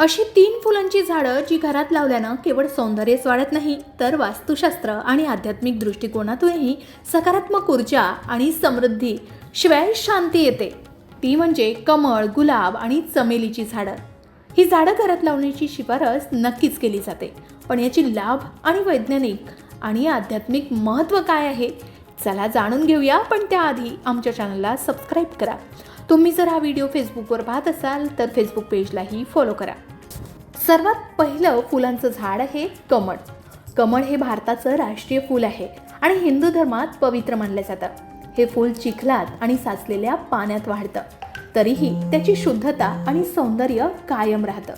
अशी तीन फुलांची झाडं जी घरात लावल्यानं केवळ सौंदर्यच वाढत नाही तर वास्तुशास्त्र आणि आध्यात्मिक दृष्टिकोनातूनही सकारात्मक ऊर्जा आणि समृद्धी शिवाय शांती येते. ती म्हणजे कमळ गुलाब आणि चमेलीची झाडं. ही झाडं घरात लावण्याची शिफारस नक्कीच केली जाते पण याची लाभ आणि वैज्ञानिक आणि आध्यात्मिक महत्त्व काय आहे? चला जाणून घेऊया पण त्याआधी आमच्या चॅनलला सबस्क्राईब करा. तुम्ही जर हा व्हिडिओ फेसबुकवर पाहत असाल तर फेसबुक पेजलाही फॉलो करा. सर्वात पहिलं फुलांचं झाड हे कमळ. कमळ हे भारताचं राष्ट्रीय फूल आहे आणि हिंदू धर्मात पवित्र मानलं जातं. हे फूल चिखलात आणि साचलेल्या पाण्यात वाढतं. तरीही त्याची शुद्धता आणि सौंदर्य कायम राहतं.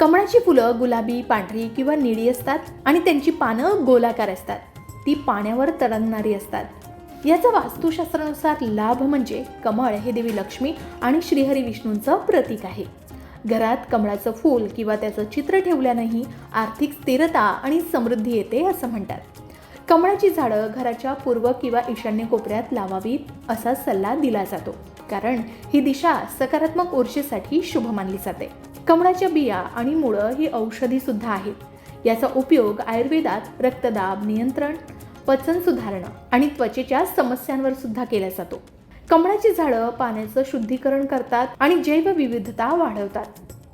कमळाची फुलं गुलाबी पांढरी किंवा निळी असतात आणि त्यांची पानं गोलाकार असतात. ती पाण्यावर तरंगणारी असतात. याचा वास्तुशास्त्रानुसार लाभ म्हणजे कमळ हे देवी लक्ष्मी आणि श्रीहरी विष्णूंचं प्रतीक आहे. घरात कमळाचं फूल किंवा त्याचं चित्र ठेवल्यानंही आर्थिक स्थिरता आणि समृद्धी येते असं म्हणतात. कमळाची झाडं घराच्या पूर्व किंवा ईशान्य कोपऱ्यात लावावीत असा सल्ला दिला जातो. कारण ही दिशा सकारात्मक ऊर्जेसाठी शुभ मानली जाते. कमळाच्या बिया आणि मुळं ही औषधी सुद्धा आहेत. याचा उपयोग आयुर्वेदात रक्तदाब नियंत्रण पचन सुधारणं आणि त्वचेच्या समस्यांवर सुद्धा केला जातो. कमळाची झाडं पाण्याचं शुद्धीकरण करतात आणि जैवविविधता वाढवतात.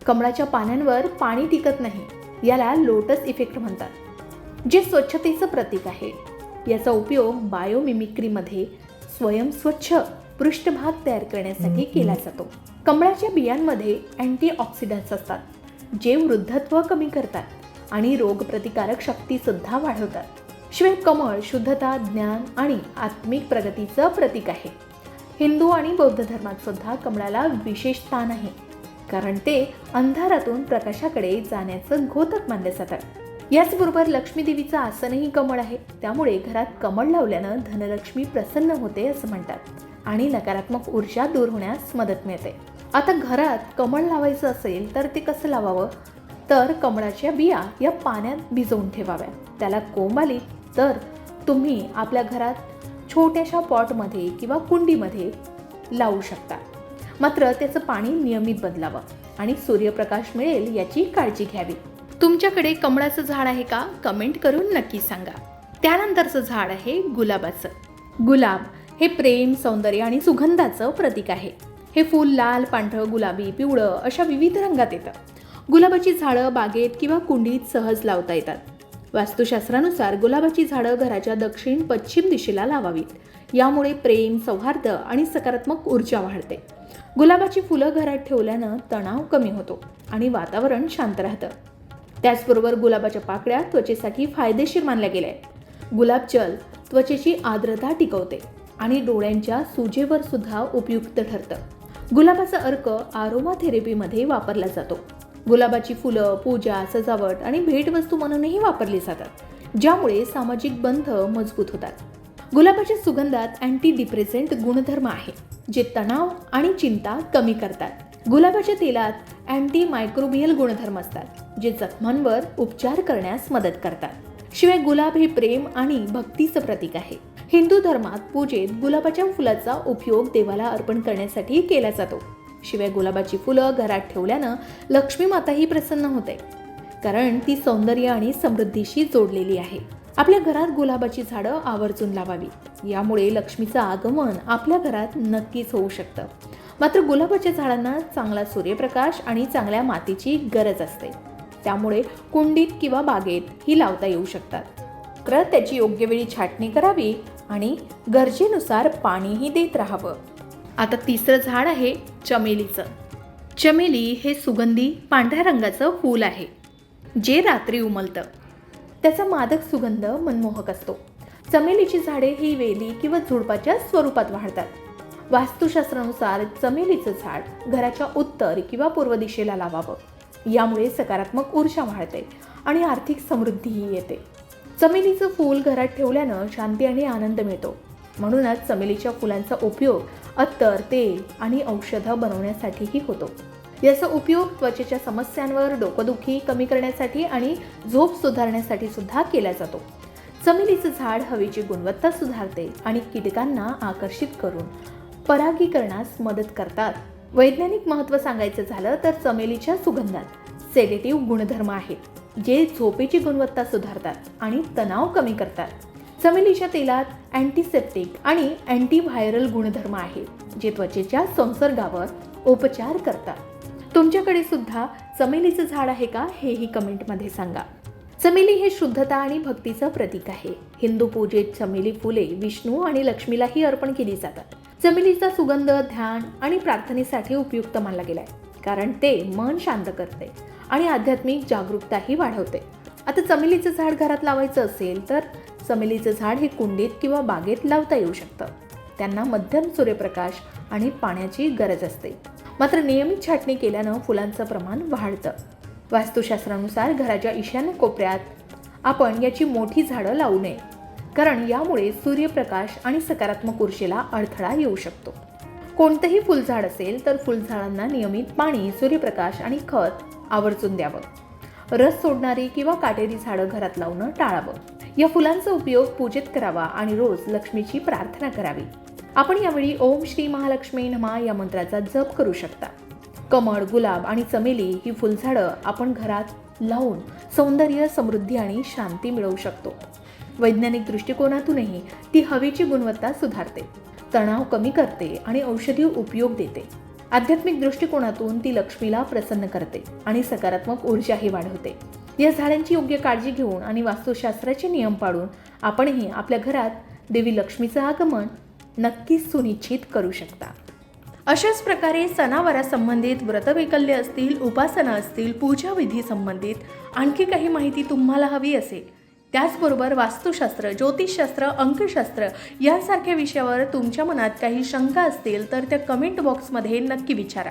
कमळाच्या पानांवर पाणी टिकत नाही याला लोटस इफेक्ट म्हणतात जे स्वच्छतेचं प्रतीक आहे. याचा उपयोग बायोमिमिक्रीमध्ये स्वयंस्वच्छ पृष्ठभाग तयार करण्यासाठी केला जातो. कमळाच्या बियांमध्ये अँटीऑक्सिडंट्स असतात जे वृद्धत्व कमी करतात आणि रोगप्रतिकारक शक्ती सुद्धा वाढवतात. शिवाय कमळ शुद्धता ज्ञान आणि आत्मिक प्रगतीचं प्रतीक आहे. हिंदू आणि बौद्ध धर्मात सुद्धा कमळाला विशेष स्थान आहे. कारण ते अंधारातून प्रकाशाकडे जाण्याचं घोतक मानले जातात. याचबरोबर लक्ष्मी देवीचं आसनही कमळ आहे. त्यामुळे घरात कमळ लावल्यानं धनलक्ष्मी प्रसन्न होते असं म्हणतात आणि नकारात्मक ऊर्जा दूर होण्यास मदत मिळते. आता घरात कमळ लावायचं असेल तर ते कसं लावावं? तर कमळाच्या बिया या पाण्यात भिजवून ठेवाव्या. त्याला कोंब आली तर तुम्ही आपल्या घरात छोट्याशा पॉटमध्ये किंवा कुंडीमध्ये लावू शकता. मात्र त्याचं पाणी नियमित बदलावं आणि सूर्यप्रकाश मिळेल याची काळजी घ्यावी. तुमच्याकडे कमळाचं झाड आहे का? कमेंट करून नक्की सांगा. त्यानंतरचं झाड आहे गुलाबाचं. गुलाब हे प्रेम सौंदर्य आणि सुगंधाचं प्रतीक आहे. हे फूल लाल पांढरं गुलाबी पिवळं अशा विविध रंगात येतं. गुलाबाची झाडं बागेत किंवा कुंडीत सहज लावता येतात. वास्तुशास्त्रानुसार गुलाबाची झाडं घराच्या दक्षिण पश्चिम दिशेला लावावीत. यामुळे प्रेम सौहार्द आणि सकारात्मक ऊर्जा वाढते. गुलाबाची फुलं घरात ठेवल्यानं तणाव कमी होतो आणि वातावरण शांत राहतं. त्याचबरोबर गुलाबाच्या पाकळ्या त्वचेसाठी फायदेशीर मानल्या गेल्या आहेत गुलाबजल त्वचेची आर्द्रता टिकवते आणि डोळ्यांच्या सुजेवर सुद्धा उपयुक्त ठरतं. गुलाबाचा अर्क आरोमा थेरपीमध्ये वापरला जातो. गुलाबाची फुलं पूजा सजावट आणि भेटवस्तू म्हणूनही वापरली जातात ज्यामुळे सामाजिक बंध मजबूत होतात. गुलाबाच्या सुगंधात अँटी डिप्रेसेंट गुणधर्म आहे जे तणाव आणि चिंता कमी करतात. गुलाबाच्या तेलात अँटी मायक्रोबियल गुणधर्म असतात जे जखमांवर उपचार करण्यास मदत करतात. शिवाय गुलाब हे प्रेम आणि भक्तीचं प्रतीक आहे. हिंदू धर्मात पूजेत गुलाबाच्या फुलाचा उपयोग देवाला अर्पण करण्यासाठी केला जातो. शिवाय गुलाबाची फुलं घरात ठेवल्यानं लक्ष्मी माताही प्रसन्न होते. कारण ती सौंदर्य आणि समृद्धीशी जोडलेली आहे. आपल्या घरात गुलाबाची झाडं आवर्जून लावावी. यामुळे लक्ष्मीचं आगमन आपल्या घरात नक्कीच होऊ शकतं. मात्र गुलाबाच्या झाडांना चांगला सूर्यप्रकाश आणि चांगल्या मातीची गरज असते. त्यामुळे कुंडीत किंवा बागेत ही लावता येऊ शकतात. तर त्याची योग्य वेळी छाटणी करावी आणि गरजेनुसार पाणीही देत राहावं. आता तिसरं झाड आहे चमेलीचं. चमेली हे सुगंधी पांढऱ्या रंगाचं फूल आहे जे रात्री उमलतं. त्याचा मादक सुगंध मनमोहक असतो. चमेलीची झाडे ही वेली किंवा झुडपाच्या स्वरूपात वाढतात. वास्तुशास्त्रानुसार चमेलीचं झाड घराच्या उत्तर किंवा पूर्व दिशेला लावावं. यामुळे सकारात्मक ऊर्जा वाढते आणि आर्थिक समृद्धीही येते. चमेलीचं फूल घरात ठेवल्यानं शांती आणि आनंद मिळतो. म्हणूनच चमेलीच्या फुलांचा उपयोग अत्तर तेल आणि औषधं बनवण्यासाठीही होतो. याचा उपयोग त्वचेच्या समस्यांवर डोकंदुखी कमी करण्यासाठी आणि झोप सुधारण्यासाठी सुद्धा केला जातो. चमेलीचं झाड हवेची गुणवत्ता सुधारते आणि कीटकांना आकर्षित करून परागीकरणास मदत करतात. वैज्ञानिक महत्त्व सांगायचं झालं तर चमेलीच्या सुगंधात सेडेटिव्ह गुणधर्म आहेत जे झोपेची गुणवत्ता सुधारतात आणि तणाव कमी करतात. चमेलीच्या तेलात अँटीसेप्टिक आणि अँटीव्हायरल गुणधर्म आहेत जे त्वचेच्या संसर्गावर उपचार करतात. तुमच्याकडे सुद्धा चमेलीचं झाड आहे का हेही कमेंटमध्ये सांगा. चमेली हे शुद्धता आणि भक्तीचं प्रतीक आहे. हिंदू पूजेत चमेली फुले विष्णू आणि लक्ष्मीलाही अर्पण केली जातात. चमेलीचा सुगंध ध्यान आणि प्रार्थनेसाठी उपयुक्त मानला गेलाय कारण ते मन शांत करते आणि आध्यात्मिक जागरूकताही वाढवते. आता चमेलीचं झाड घरात लावायचं असेल तर चमेलीचं झाड हे कुंडीत किंवा बागेत लावता येऊ शकतं. त्यांना मध्यम सूर्यप्रकाश आणि पाण्याची गरज असते. मात्र नियमित छाटणी केल्यानं फुलांचं प्रमाण वाढतं. वास्तुशास्त्रानुसार घराच्या ईशान्य कोपऱ्यात आपण याची मोठी झाडं लावू नये. कारण यामुळे सूर्यप्रकाश आणि सकारात्मक ऊर्जेला अडथळा येऊ शकतो. कोणतंही फुलझाड असेल तर फुलझाडांना नियमित पाणी सूर्यप्रकाश आणि खत आवर्जून द्यावं. रस सोडणारी किंवा काटेरी झाडं घरात लावणं टाळावं. या फुलांचा उपयोग पूजेत करावा आणि रोज लक्ष्मीची प्रार्थना करावी. आपण यावेळी ओम श्री महालक्ष्मी नमा या मंत्राचा जप करू शकता. कमळ गुलाब आणि चमेली ही फुलझाडं आपण घरात लावून सौंदर्य समृद्धी आणि शांती मिळवू शकतो. वैज्ञानिक दृष्टिकोनातूनही ती हवेची गुणवत्ता सुधारते तणाव कमी करते आणि औषधी उपयोग देते. आध्यात्मिक दृष्टिकोनातून ती लक्ष्मीला प्रसन्न करते आणि सकारात्मक ऊर्जाही वाढवते. या झाडांची योग्य काळजी घेऊन आणि वास्तुशास्त्राचे नियम पाळून आपणही आपल्या घरात देवी लक्ष्मीचं आगमन नक्कीच सुनिश्चित करू शकता. अशाच प्रकारे सणावारासंबंधित व्रतवैकल्य असतील उपासना असतील पूजाविधी संबंधित आणखी काही माहिती तुम्हाला हवी असेल त्याचबरोबर वास्तुशास्त्र ज्योतिषशास्त्र अंकशास्त्र यांसारख्या विषयावर तुमच्या मनात काही शंका असतील तर त्या कमेंट बॉक्समध्ये नक्की विचारा.